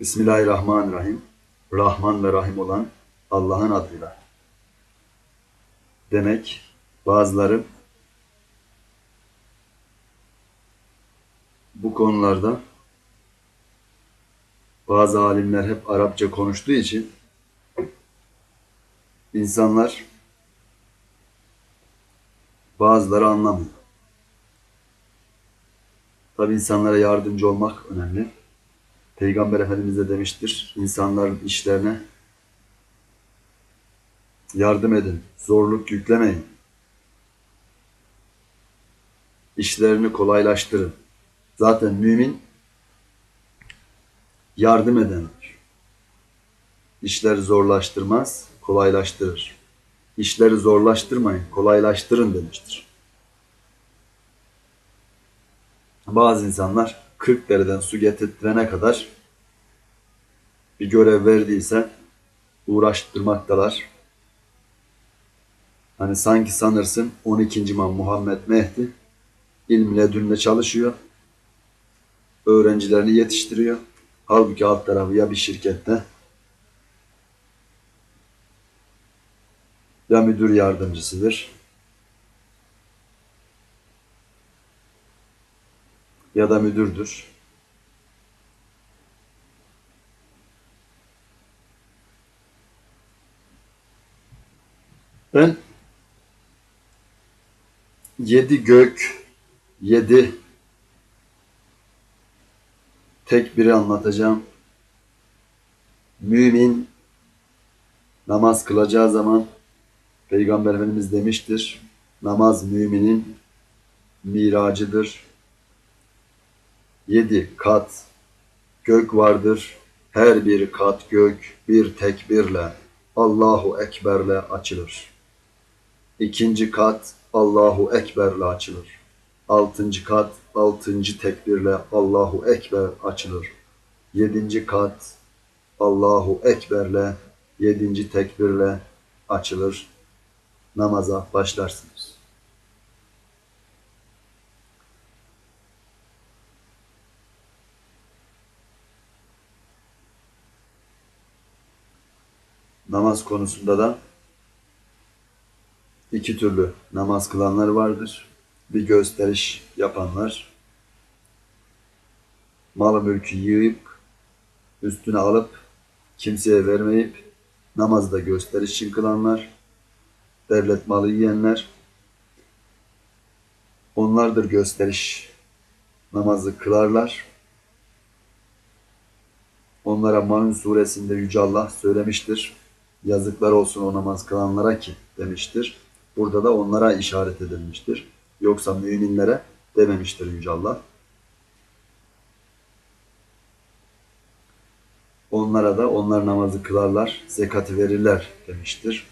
Bismillahirrahmanirrahim. Rahman ve Rahim olan Allah'ın adıyla. Demek bazıları bu konularda bazı alimler hep Arapça konuştuğu için insanlar bazıları anlamıyor. Tabi insanlara yardımcı olmak önemli. Peygamber Efendimiz de demiştir, insanların işlerine yardım edin, zorluk yüklemeyin. İşlerini kolaylaştırın. Zaten mümin yardım edendir. İşleri zorlaştırmaz, kolaylaştırır. İşleri zorlaştırmayın, kolaylaştırın demiştir. Bazı insanlar 40 dereden su getirttirene kadar bir görev verdiyse uğraştırmaktalar. Hani sanki sanırsın 12. İmam Muhammed Mehdi ilm ledünle çalışıyor. Öğrencilerini yetiştiriyor. Halbuki alt tarafı ya bir şirkette ya müdür yardımcısıdır ya da müdürdür. Ben yedi gök, yedi tek biri anlatacağım. Mümin namaz kılacağı zaman Peygamber Efendimiz demiştir. Namaz müminin miracıdır. Yedi kat gök vardır. Her bir kat gök bir tekbirle Allahu Ekber'le açılır. İkinci kat Allahu Ekber'le açılır. Altıncı kat altıncı tekbirle Allahu Ekber açılır. Yedinci kat Allahu Ekber'le yedinci tekbirle açılır. Namaza başlarsınız. Namaz konusunda da iki türlü namaz kılanlar vardır. Bir gösteriş yapanlar, malı mülkü yığıp, üstüne alıp, kimseye vermeyip, namazda gösteriş için kılanlar, devlet malı yiyenler, onlardır gösteriş namazı kılarlar. Onlara Maun suresinde Yüce Allah söylemiştir. Yazıklar olsun o namaz kılanlara ki demiştir. Burada da onlara işaret edilmiştir. Yoksa müminlere dememiştir Yüce Allah. Onlara da onlar namazı kılarlar, zekati verirler demiştir.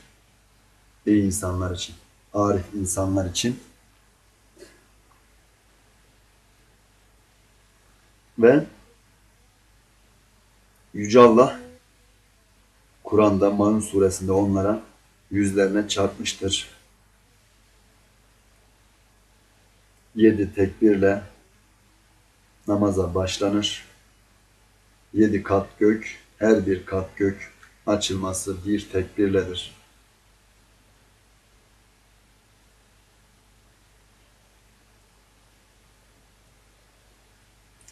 İyi insanlar için, arif insanlar için. Ve Yüce Allah Kur'an'da Maun suresinde onlara yüzlerine çarpmıştır. Yedi tekbirle namaza başlanır. Yedi kat gök, her bir kat gök açılması bir tekbirledir.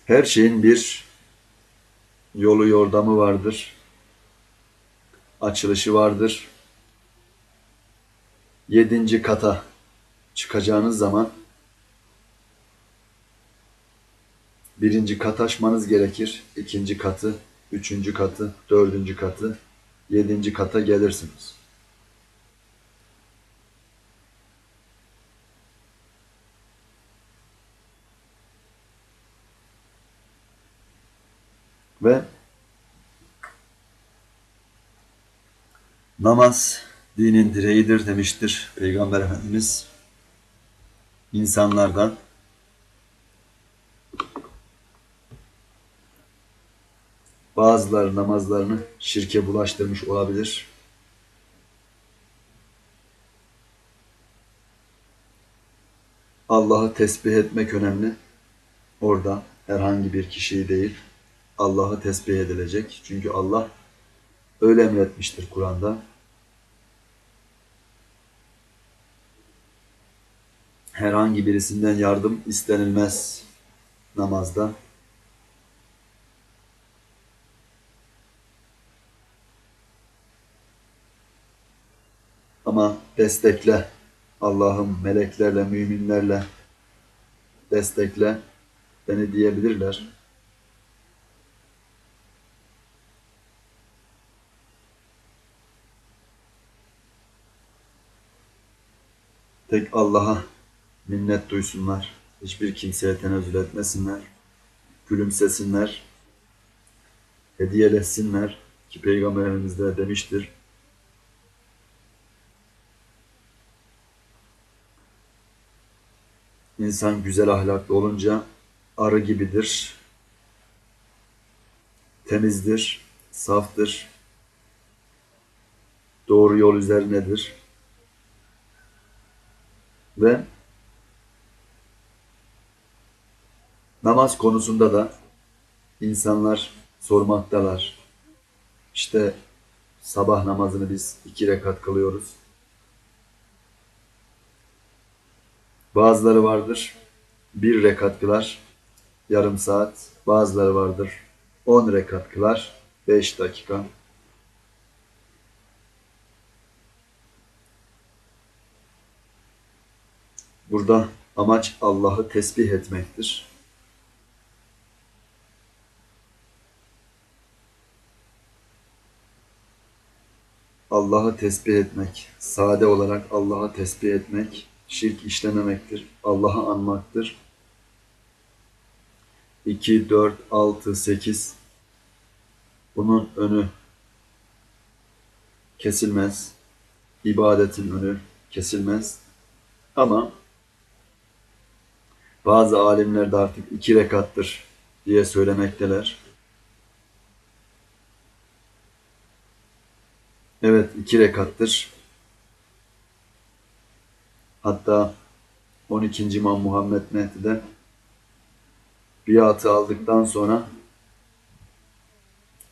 Her şeyin bir yolu yordamı vardır. Açılışı vardır. Yedinci kata çıkacağınız zaman birinci kat aşmanız gerekir. İkinci katı, üçüncü katı, dördüncü katı, yedinci kata gelirsiniz. Ve namaz dinin direğidir demiştir Peygamber Efendimiz. İnsanlardan bazıları namazlarını şirke bulaştırmış olabilir. Allah'ı tesbih etmek önemli. Orada herhangi bir kişiyi değil, Allah'ı tesbih edilecek. Çünkü Allah öyle emretmiştir Kur'an'da. Herhangi birisinden yardım istenilmez namazda. Ama destekle Allah'ım meleklerle, müminlerle destekle beni diyebilirler. Tek Allah'a minnet duysunlar. Hiçbir kimseye tenezzül etmesinler. Gülümsesinler. Hediyelesinler. Ki Peygamberimiz de demiştir. İnsan güzel ahlaklı olunca arı gibidir. Temizdir, saftır. Doğru yol üzerinedir. Ve namaz konusunda da insanlar sormaktalar. İşte sabah namazını biz iki rekat kılıyoruz. Bazıları vardır bir rekat kılar yarım saat. Bazıları vardır on rekat kılar beş dakika. Burada amaç Allah'ı tesbih etmektir. Allah'ı tesbih etmek, sade olarak Allah'ı tesbih etmek, şirk işlememektir, Allah'ı anmaktır. 2, 4, 6, 8 bunun önü kesilmez. İbadetin önü kesilmez. Ama bazı alimler de artık iki rekattır diye söylemekteler. Evet iki rekattır. Hatta 12. İmam Muhammed Mehdi de biatı aldıktan sonra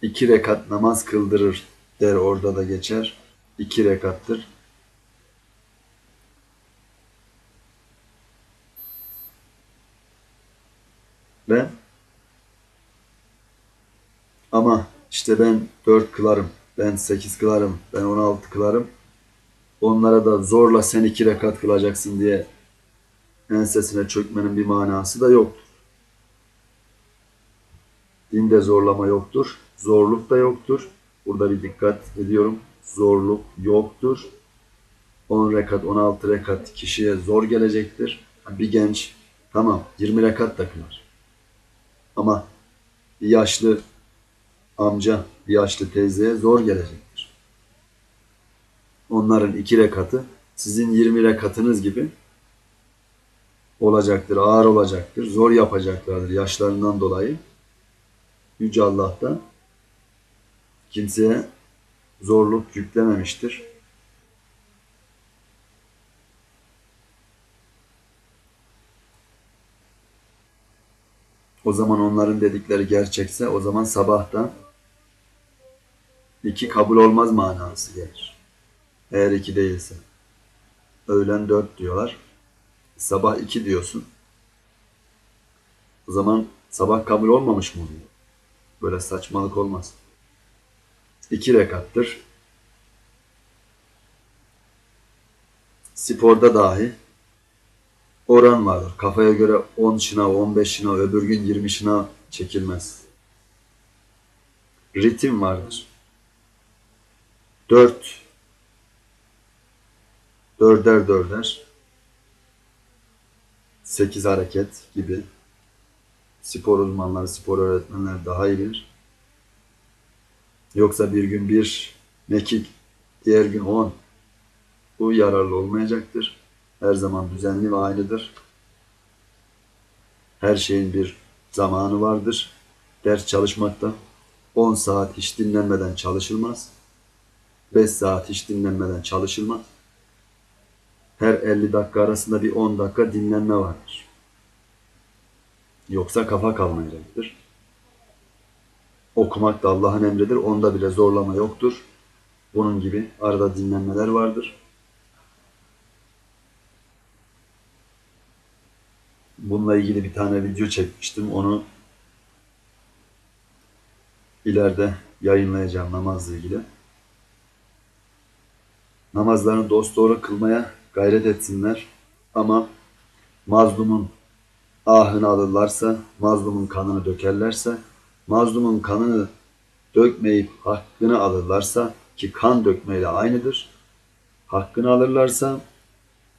iki rekat namaz kıldırır der orada da geçer. İki rekattır. Ben ama işte ben dört kılarım, ben sekiz kılarım, ben on altı kılarım. Onlara da zorla sen iki rekat kılacaksın diye ensesine çökmenin bir manası da yoktur. Dinde zorlama yoktur, zorluk da yoktur. Burada bir dikkat ediyorum. Zorluk yoktur. 10 rekat, 16 rekat kişiye zor gelecektir. Bir genç tamam 20 rekat da kılar. Ama bir yaşlı amca, bir yaşlı teyzeye zor gelecektir. Onların iki rekatı sizin 20 rekatınız gibi olacaktır, ağır olacaktır, zor yapacaklardır yaşlarından dolayı. Yüce Allah da kimseye zorluk yüklememiştir. O zaman onların dedikleri gerçekse o zaman sabahtan iki kabul olmaz manası gelir. Eğer iki değilse. Öğlen dört diyorlar. Sabah iki diyorsun. O zaman sabah kabul olmamış mı oluyor? Böyle saçmalık olmaz. İki rekattır. Sporda dahi oran vardır. Kafaya göre 10 şınav, 15 şınav, öbür gün 20 şınav çekilmez. Ritim vardır. 4 dörder dörder 8 hareket gibi spor uzmanları, spor öğretmenleri daha iyi bilir. Yoksa bir gün bir mekik, diğer gün on. Bu yararlı olmayacaktır. Her zaman düzenli ve aynıdır. Her şeyin bir zamanı vardır. Ders çalışmakta 10 saat hiç dinlenmeden çalışılmaz. 5 saat hiç dinlenmeden çalışılmaz. Her 50 dakika arasında bir 10 dakika dinlenme vardır. Yoksa kafa kalmayacaktır. okumak da Allah'ın emridir. Onda bile zorlama yoktur. Bunun gibi arada dinlenmeler vardır. Bununla ilgili bir tane video çekmiştim. Onu ileride yayınlayacağım namazla ilgili. Namazlarını dosdoğru kılmaya gayret etsinler. Ama mazlumun ahını alırlarsa, mazlumun kanını dökerlerse, mazlumun kanını dökmeyip hakkını alırlarsa ki kan dökmeyle aynıdır. Hakkını alırlarsa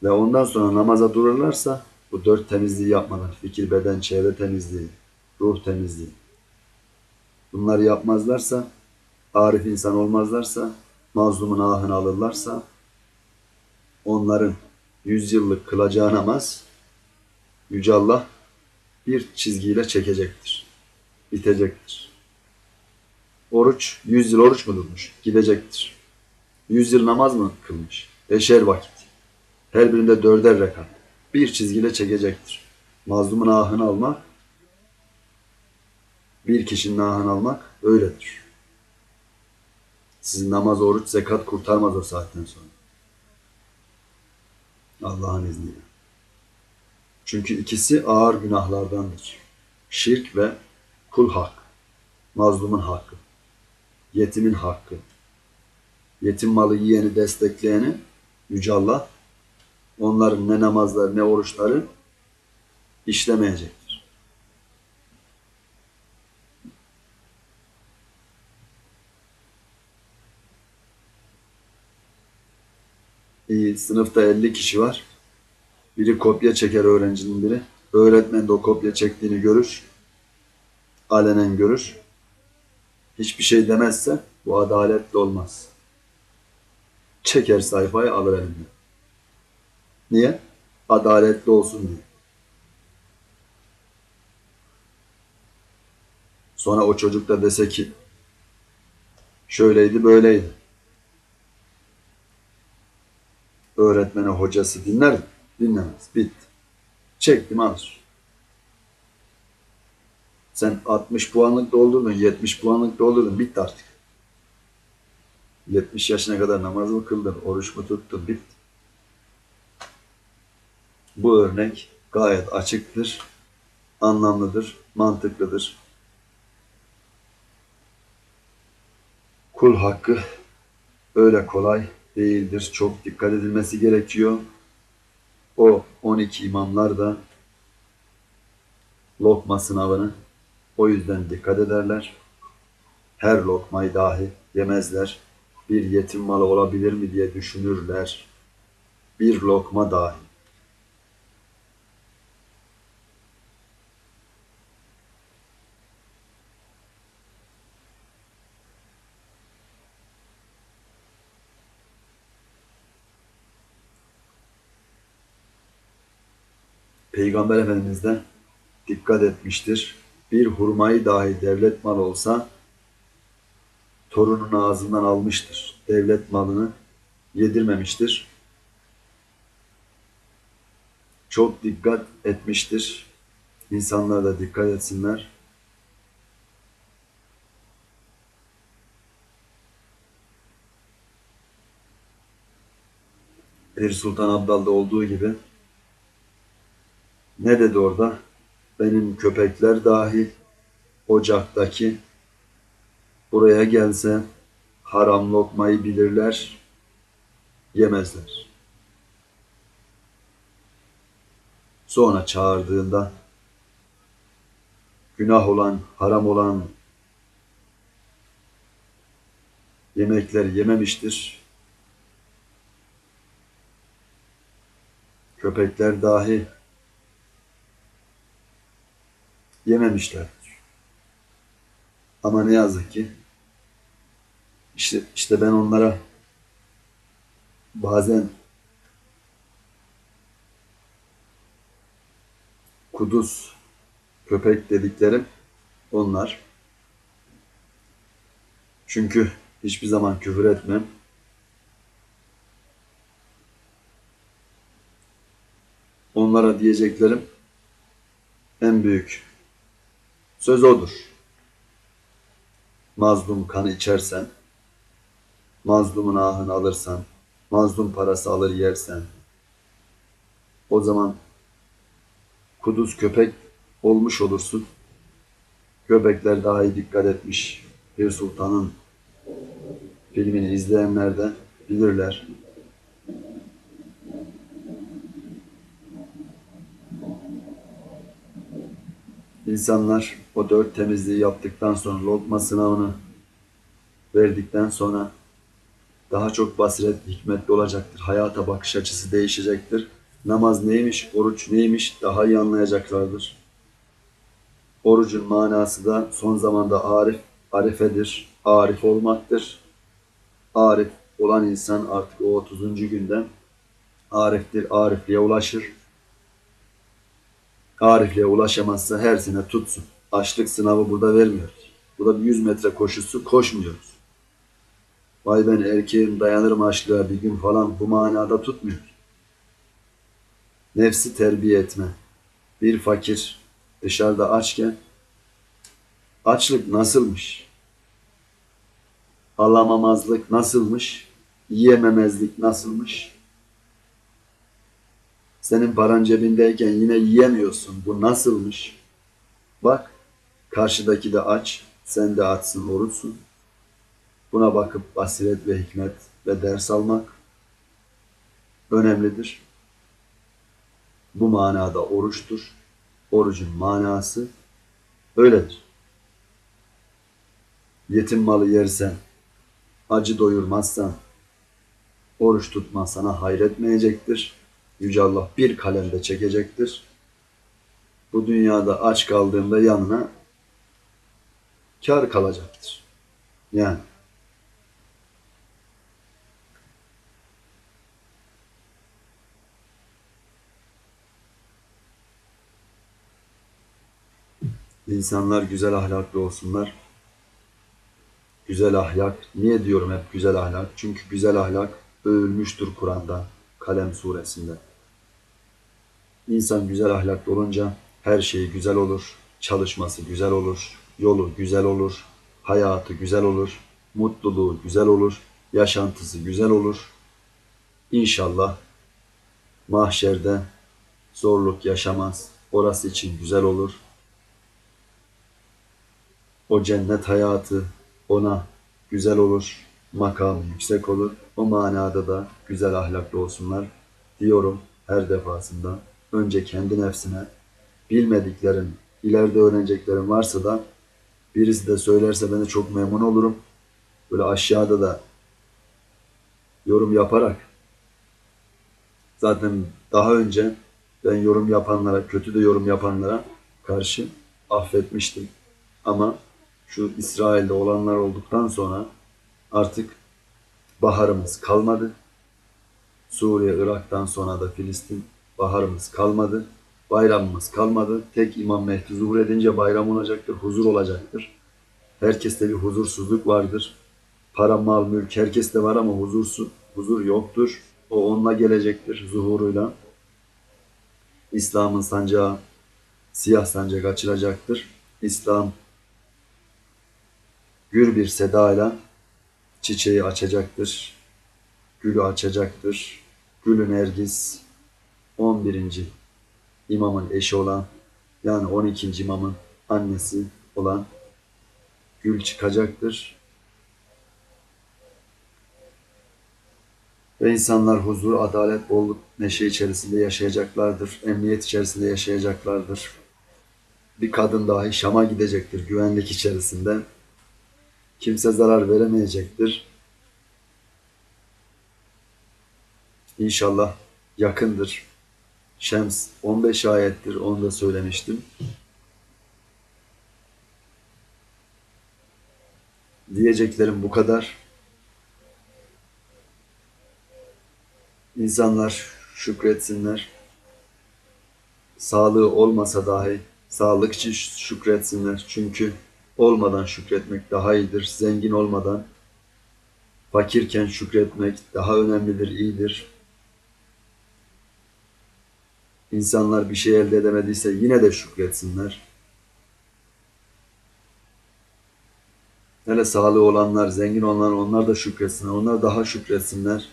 ve ondan sonra namaza dururlarsa bu dört temizliği yapmadan fikir, beden, çevre temizliği, ruh temizliği bunları yapmazlarsa arif insan olmazlarsa mazlumun ahını alırlarsa onların yüz yıllık kılacağı namaz Yüce Allah bir çizgiyle çekecektir. Bitecektir. Oruç, yüz yıl oruç mu tutmuş? Gidecektir. Yüz yıl namaz mı kılmış? Beşer vakit. Her birinde dörder rekat. Bir çizgiyle çekecektir. Mazlumun ahını almak, bir kişinin ahını almak öyledir. Sizin namaz, oruç, zekat kurtarmaz o saatten sonra. Allah'ın izniyle. Çünkü ikisi ağır günahlardandır. Şirk ve kul hak. Mazlumun hakkı. Yetimin hakkı. Yetim malı yiyeni destekleyeni Yüce Allah onların ne namazları ne oruçları işlemeyecektir. İyi, sınıfta 50 kişi var. Biri kopya çeker öğrencinin biri. Öğretmen de o kopya çektiğini görür. Alenen görür. Hiçbir şey demezse bu adaletli olmaz. Çeker sayfayı alır elinden. Niye? Adaletli olsun diye. Sonra o çocuk da dese ki şöyleydi böyleydi. Öğretmeni hocası dinler mi? Dinlemez. Bitti. Çektim alır. Sen 60 puanlık doldurdun, 70 puanlık doldurdun. Bitti artık. 70 yaşına kadar namaz mı kıldın, oruç mu tuttun? Bitti. Bu örnek gayet açıktır, anlamlıdır, mantıklıdır. Kul hakkı öyle kolay değildir. Çok dikkat edilmesi gerekiyor. O 12 imamlar da lokma sınavını o yüzden dikkat ederler. Her lokmayı dahi yemezler. Bir yetim malı olabilir mi diye düşünürler. Bir lokma dahi. Peygamber Efendimiz de dikkat etmiştir. Bir hurmayı dahi devlet malı olsa torunun ağzından almıştır. Devlet malını yedirmemiştir. Çok dikkat etmiştir. İnsanlar da dikkat etsinler. Pir Sultan Abdal'da olduğu gibi ne dedi orada? Benim köpekler dahil ocaktaki buraya gelse haram lokmayı bilirler, yemezler. Sonra çağırdığında günah olan, haram olan yemekler yememiştir. Köpekler dahi yememişlerdir. Ama ne yazık ki işte, işte ben onlara bazen kuduz köpek dediklerim onlar. Çünkü hiçbir zaman küfür etmem. Onlara diyeceklerim en büyük söz odur. mazlum kanı içersen, mazlumun ahını alırsan, mazlum parası alır yersen, o zaman kuduz köpek olmuş olursun. Köpekler daha iyi dikkat etmiş. Bir sultanın filmini izleyenler de bilirler. İnsanlar o dört temizliği yaptıktan sonra lokma sınavını verdikten sonra daha çok basiret, hikmetli olacaktır. Hayata bakış açısı değişecektir. Namaz neymiş, oruç neymiş daha iyi anlayacaklardır. Orucun manası da son zamanda arif, arifedir, arif olmaktır. Arif olan insan artık o 30. günden ariftir, arifliğe ulaşır. Arifliğe ulaşamazsa her sene tutsun. Açlık sınavı burada vermiyoruz. Burada bir 100 metre koşusu koşmuyoruz. Vay ben erkeğim dayanırım açlığa bir gün falan bu manada tutmuyor. Nefsi terbiye etme. Bir fakir dışarıda açken açlık nasılmış? Alamamazlık nasılmış? Yiyememezlik nasılmış? Senin paran cebindeyken yine yiyemiyorsun. Bu nasılmış? Bak, karşıdaki de aç, sen de açsın, oruçsun. Buna bakıp basiret ve hikmet ve ders almak önemlidir. Bu manada oruçtur. Orucun manası öyledir. Yetim malı yersen, acı doyurmazsan, oruç tutman sana hayretmeyecektir. Yüce Allah bir kalemde çekecektir. Bu dünyada aç kaldığında yanına kar kalacaktır. Yani İnsanlar güzel ahlaklı olsunlar. Güzel ahlak. Niye diyorum hep güzel ahlak? Çünkü güzel ahlak övülmüştür Kur'an'da, Kalem suresinde. İnsan güzel ahlaklı olunca her şeyi güzel olur, çalışması güzel olur, yolu güzel olur, hayatı güzel olur, mutluluğu güzel olur, yaşantısı güzel olur. İnşallah mahşerde zorluk yaşamaz. Orası için güzel olur. O cennet hayatı ona güzel olur, makam yüksek olur. O manada da güzel ahlaklı olsunlar diyorum her defasında. Önce kendi nefsine bilmediklerin, ileride öğreneceklerin varsa da birisi de söylerse ben de çok memnun olurum. Böyle aşağıda da yorum yaparak zaten daha önce ben yorum yapanlara, kötü de yorum yapanlara karşı affetmiştim. Ama şu İsrail'de olanlar olduktan sonra artık baharımız kalmadı. Suriye, Irak'tan sonra da Filistin baharımız kalmadı. Bayramımız kalmadı. Tek İmam Mehdi zuhur edince bayram olacaktır, huzur olacaktır. Herkeste bir huzursuzluk vardır. Para, mal, mülk herkeste var ama huzursuz, huzur yoktur. O onunla gelecektir zuhuruyla. İslam'ın sancağı siyah sancak açılacaktır. İslam gür bir sedayla çiçeği açacaktır. Gülü açacaktır. Gülü Nergis 11. imamın eşi olan yani 12. imamın annesi olan gül çıkacaktır. Ve insanlar huzur, adalet, bolluk, neşe içerisinde yaşayacaklardır. Emniyet içerisinde yaşayacaklardır. Bir kadın dahi Şam'a gidecektir güvenlik içerisinde. Kimse zarar veremeyecektir. İnşallah yakındır. Şems 15 ayettir onu da söylemiştim. Diyeceklerim bu kadar. İnsanlar şükretsinler. Sağlığı olmasa dahi sağlık için şükretsinler. Çünkü olmadan şükretmek daha iyidir. Zengin olmadan fakirken şükretmek daha önemlidir, iyidir. İnsanlar bir şey elde edemediyse yine de şükretsinler. Hele sağlığı olanlar, zengin olanlar onlar da şükretsinler. Onlar daha şükretsinler.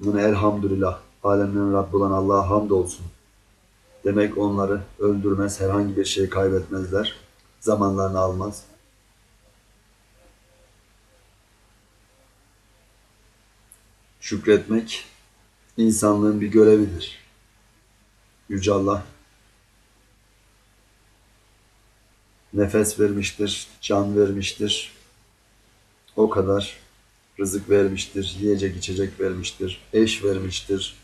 Bunu elhamdülillah. Alemlerin Rabbi olan Allah'a hamdolsun. Demek onları öldürmez, herhangi bir şey kaybetmezler. Zamanlarını almaz. Şükretmek insanlığın bir görevidir. Yüce Allah nefes vermiştir, can vermiştir. O kadar rızık vermiştir, yiyecek içecek vermiştir, eş vermiştir.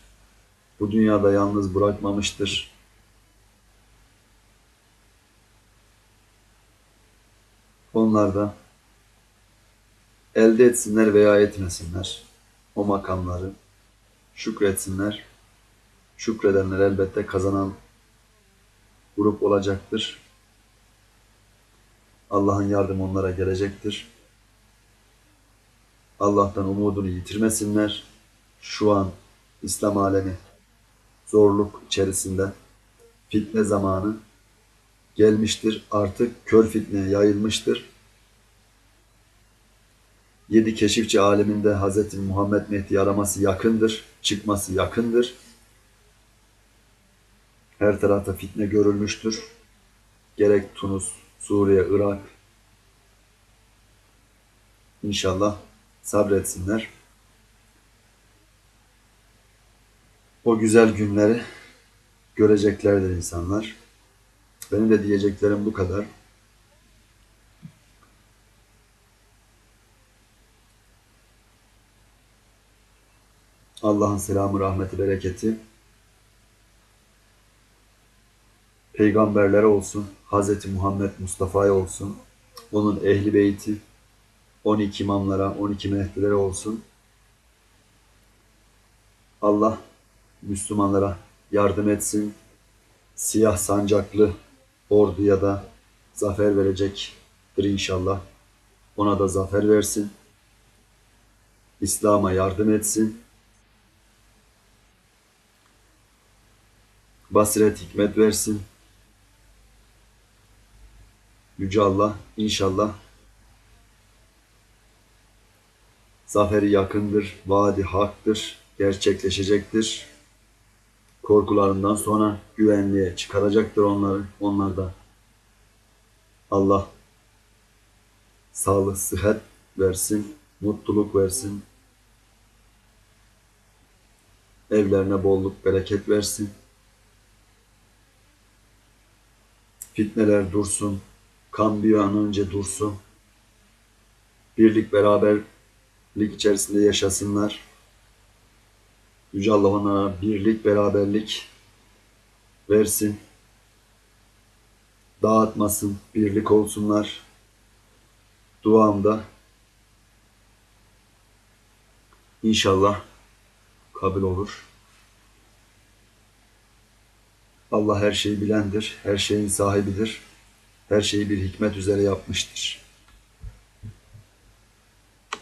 Bu dünyada yalnız bırakmamıştır. Onlar da elde etsinler veya etmesinler o makamları, şükretsinler. Şükredenler elbette kazanan grup olacaktır. Allah'ın yardımı onlara gelecektir. Allah'tan umudunu yitirmesinler. Şu an İslam alemi zorluk içerisinde fitne zamanı gelmiştir. Artık kör fitne yayılmıştır. Yedi keşifçi aleminde Hz. Muhammed Mehdi araması yakındır. Çıkması yakındır. Her tarafta fitne görülmüştür. Gerek Tunus, Suriye, Irak. İnşallah sabretsinler. O güzel günleri göreceklerdir insanlar. Benim de diyeceklerim bu kadar. Allah'ın selamı, rahmeti, bereketi peygamberlere olsun, Hz. Muhammed Mustafa'ya olsun, onun ehli beyti, 12 imamlara, 12 mehdilere olsun. Allah Müslümanlara yardım etsin. Siyah sancaklı orduya da zafer verecektir inşallah. Ona da zafer versin. İslam'a yardım etsin. Basiret hikmet versin. Yüce Allah inşallah zaferi yakındır, vaadi haktır, gerçekleşecektir. Korkularından sonra güvenliğe çıkaracaktır onları, onlarda. Allah sağlık, sıhhat versin, mutluluk versin. Evlerine bolluk, bereket versin. Fitneler dursun, kan bir an önce dursun. Birlik, beraberlik içerisinde yaşasınlar. Yüce Allah onlara birlik, beraberlik versin. Dağıtmasın, birlik olsunlar. Duamda inşallah kabul olur. Allah her şeyi bilendir, her şeyin sahibidir. Her şeyi bir hikmet üzere yapmıştır.